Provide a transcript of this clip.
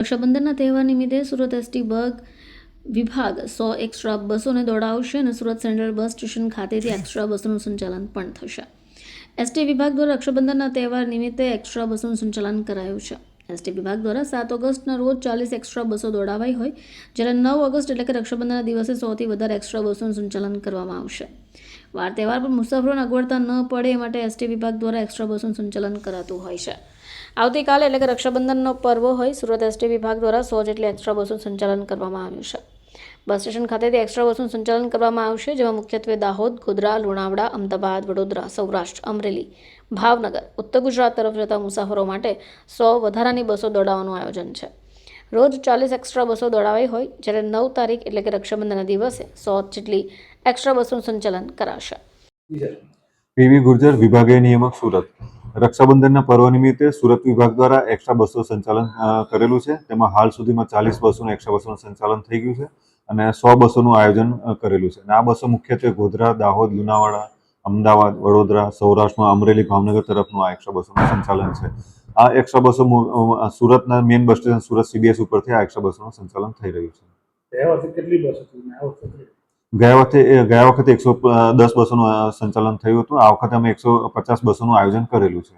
રક્ષાબંધનના તહેવાર નિમિત્તે Surat ST bug વિભાગ સો એક્સ્ટ્રા બસોને દોડાવશે અને સુરત સેન્ટ્રલ બસ સ્ટેશન ખાતેથી એક્સ્ટ્રા બસોનું સંચાલન પણ થશે. એસટી વિભાગ દ્વારા રક્ષાબંધનના તહેવાર નિમિત્તે એક્સ્ટ્રા બસોનું સંચાલન કરાયું છે. એસટી વિભાગ દ્વારા સાત ઓગસ્ટના રોજ ચાલીસ એક્સ્ટ્રા બસો દોડાવાઈ હોય, જ્યારે નવ ઓગસ્ટ એટલે કે રક્ષાબંધનના દિવસે સૌથી વધારે એક્સ્ટ્રા બસોનું સંચાલન કરવામાં આવશે. વાર તહેવાર પર મુસાફરોને અગવડતા ન પડે એ માટે એસટી વિભાગ દ્વારા એક્સ્ટ્રા બસનું સંચાલન કરાતું હોય છે. આવતીકાલે એટલે કે રક્ષાબંધનનો પર્વ હોય, સુરત એસટી વિભાગ દ્વારા સો જેટલી એક્સ્ટ્રા બસનું સંચાલન કરવામાં આવ્યું છે. બસ સ્ટેશન ખાતેથી એક્સ્ટ્રા બસનું સંચાલન કરવામાં આવશે, જેમાં મુખ્યત્વે દાહોદ, ગોધરા, લુણાવડા, અમદાવાદ, વડોદરા, સૌરાષ્ટ્ર, અમરેલી, ભાવનગર, ઉત્તર ગુજરાત તરફ જતા મુસાફરો માટે સો વધારાની બસો દોડાવવાનું આયોજન છે. રોજ ચાલીસ એક્સ્ટ્રા બસો દોડાવાઈ હોય, જ્યારે નવ તારીખ એટલે કે રક્ષાબંધનના દિવસે સો જેટલી એક્સ્ટ્રા બસોનું સંચાલન કરાશે. પીવી ગુર્જર વિભાગીય નિયામક સુરત. રક્ષાબંધનના પર્વ નિમિત્તે સુરત વિભાગ દ્વારા એક્સ્ટ્રા બસો સંચાલન કરેલું છે. તેમાં હાલ સુધીમાં ચાલીસ બસોનું એક્સ્ટ્રા બસોનું સંચાલન થઈ ગયું છે અને સો બસોનું આયોજન કરેલું છે. અને આ બસો મુખ્યત્વે ગોધરા, દાહોદ, લુણાવાડા અમદાવાદ વડોદરા સૌરાષ્ટ્રમાં અમરેલી ભાવનગર તરફનું આ એકસો બસોનું સંચાલન છે. આ એકસો બસો સુરતના main bus station Surat CBS ઉપરથી આ એકસો બસોનું સંચાલન થઈ રહ્યું છે. ગયા વખતે ગયા વખતે એકસો દસ બસોનું સંચાલન થયું હતું. આ વખતે અમે એકસો પચાસ બસોનું આયોજન કરેલું છે.